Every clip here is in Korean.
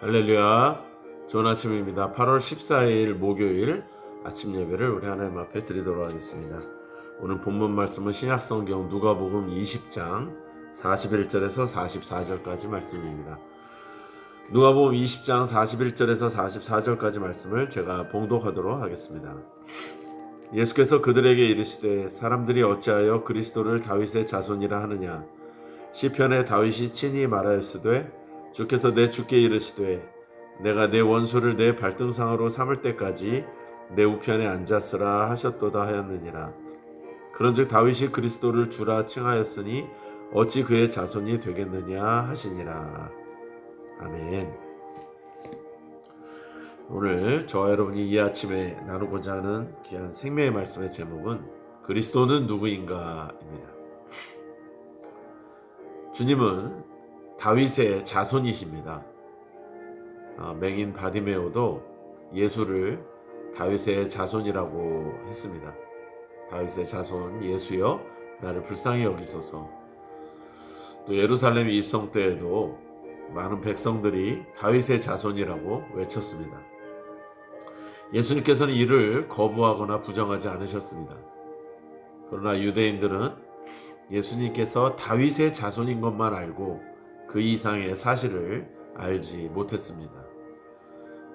할렐루야. 좋은 아침입니다. 8월 14일 목요일 아침 예배를 우리 하나님 앞에 드리도록 하겠습니다. 오늘 본문 말씀은 신약성경 누가복음 20장 41절에서 44절까지 말씀입니다. 누가복음 20장 41절에서 44절까지 말씀을 제가 봉독하도록 하겠습니다. 예수께서 그들에게 이르시되 사람들이 어찌하여 그리스도를 다윗의 자손이라 하느냐 시편에 다윗이 친히 말하였으되 주께서 내 주께 이르시되 내가 내 원수를 내 발등상으로 삼을 때까지 내 우편에 앉았으라 하셨도다 하였느니라. 그런즉 다윗이 그리스도를 주라 칭하였으니 어찌 그의 자손이 되겠느냐 하시니라. 아멘. 오늘 저와 여러분이 이 아침에 나누고자 하는 귀한 생명의 말씀의 제목은 그리스도는 누구인가입니다. 주님은 다윗의 자손이십니다. 아, 맹인 바디메오도 예수를 다윗의 자손이라고 했습니다. 다윗의 자손 예수여 나를 불쌍히 여기소서. 또 예루살렘 입성 때에도 많은 백성들이 다윗의 자손이라고 외쳤습니다. 예수님께서는 이를 거부하거나 부정하지 않으셨습니다. 그러나 유대인들은 예수님께서 다윗의 자손인 것만 알고 그 이상의 사실을 알지 못했습니다.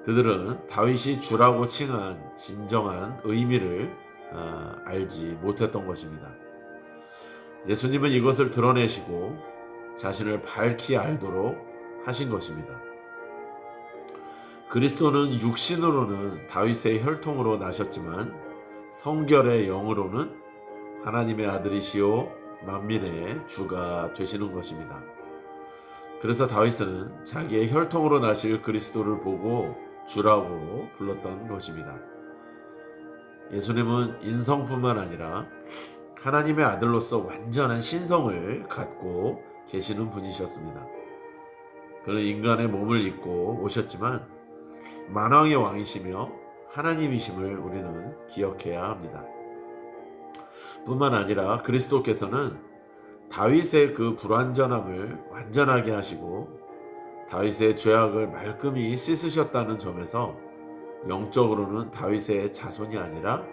그들은 다윗이 주라고 칭한 진정한 의미를 아, 알지 못했던 것입니다. 예수님은 이것을 드러내시고 자신을 밝히 알도록 하신 것입니다. 그리스도는 육신으로는 다윗의 혈통으로 나셨지만 성결의 영으로는 하나님의 아들이시요 만민의 주가 되시는 것입니다. 그래서 다윗은 자기의 혈통으로 나실 그리스도를 보고 주라고 불렀던 것입니다. 예수님은 인성뿐만 아니라 하나님의 아들로서 완전한 신성을 갖고 계시는 분이셨습니다. 그는 인간의 몸을 입고 오셨지만 만왕의 왕이시며 하나님이심을 우리는 기억해야 합니다. 뿐만 아니라 그리스도께서는 다윗의 그 불완전함을 완전하게 하시고 다윗의 죄악을 말끔히 씻으셨다는 점에서 영적으로는 다윗의 자손이 아니라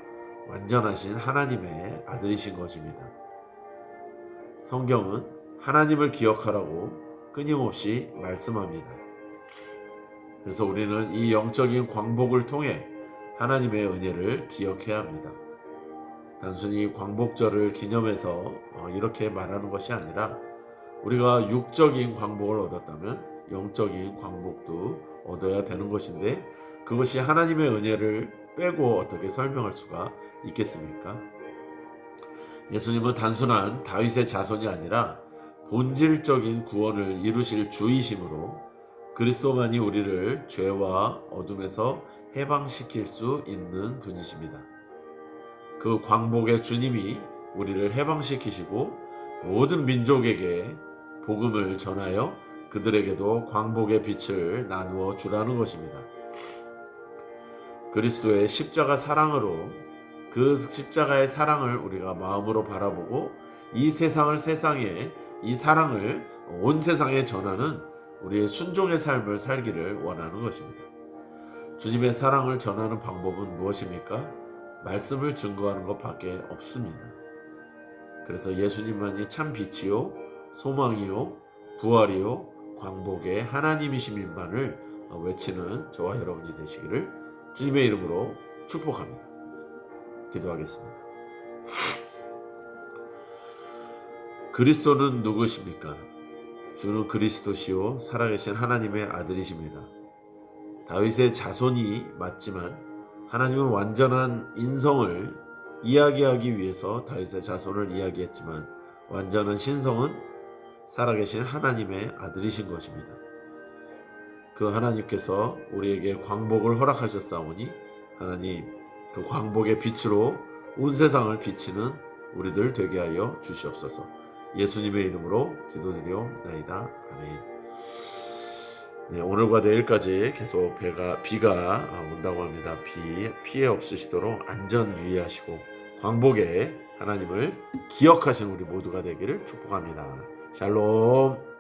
완전하신 하나님의 아들이신 것입니다. 성경은 하나님을 기억하라고 끊임없이 말씀합니다. 그래서 우리는 이 영적인 광복을 통해 하나님의 은혜를 기억해야 합니다. 단순히 광복절을 기념해서 어, 이렇게 말하는 것이 아니라 우리가 육적인 광복을 얻었다면 영적인 광복도 얻어야 되는 것인데 그것이 하나님의 은혜를 빼고 어떻게 설명할 수가 있겠습니까? 예수님은 단순한 다윗의 자손이 아니라 본질적인 구원을 이루실 주이심으로 그리스도만이 우리를 죄와 어둠에서 해방시킬 수 있는 분이십니다. 그 광복의 주님이 우리를 해방시키시고 모든 민족에게 복음을 전하여 그들에게도 광복의 빛을 나누어 주라는 것입니다. 그리스도의 십자가 사랑으로 그 십자가의 사랑을 우리가 마음으로 바라보고 이 세상을 세상에 이 사랑을 온 세상에 전하는 우리의 순종의 삶을 살기를 원하는 것입니다. 주님의 사랑을 전하는 방법은 무엇입니까? 말씀을 증거하는 것밖에 없습니다. 그래서 예수님만이 참 빛이요, 소망이요, 부활이요, 광복의 하나님이심인만을 외치는 저와 여러분이 되시기를 주님의 이름으로 축복합니다. 기도하겠습니다. 그리스도는 누구십니까? 주는 그리스도시요 살아계신 하나님의 아들이십니다. 다윗의 자손이 맞지만 하나님은 완전한 인성을 이야기하기 위해서 다윗의 자손을 이야기했지만 완전한 신성은 살아계신 하나님의 아들이신 것입니다. 그 하나님께서 우리에게 광복을 허락하셨사오니 하나님 그 광복의 빛으로 온 세상을 비치는 우리들 되게 하여 주시옵소서. 예수님의 이름으로 기도드리옵나이다. 아멘. 네, 오늘과 내일까지 계속 배가 비가 온다고 합니다. 비 피해 없으시도록 안전 유의하시고 광복에 하나님을 기억하신 우리 모두가 되기를 축복합니다. 샬롬.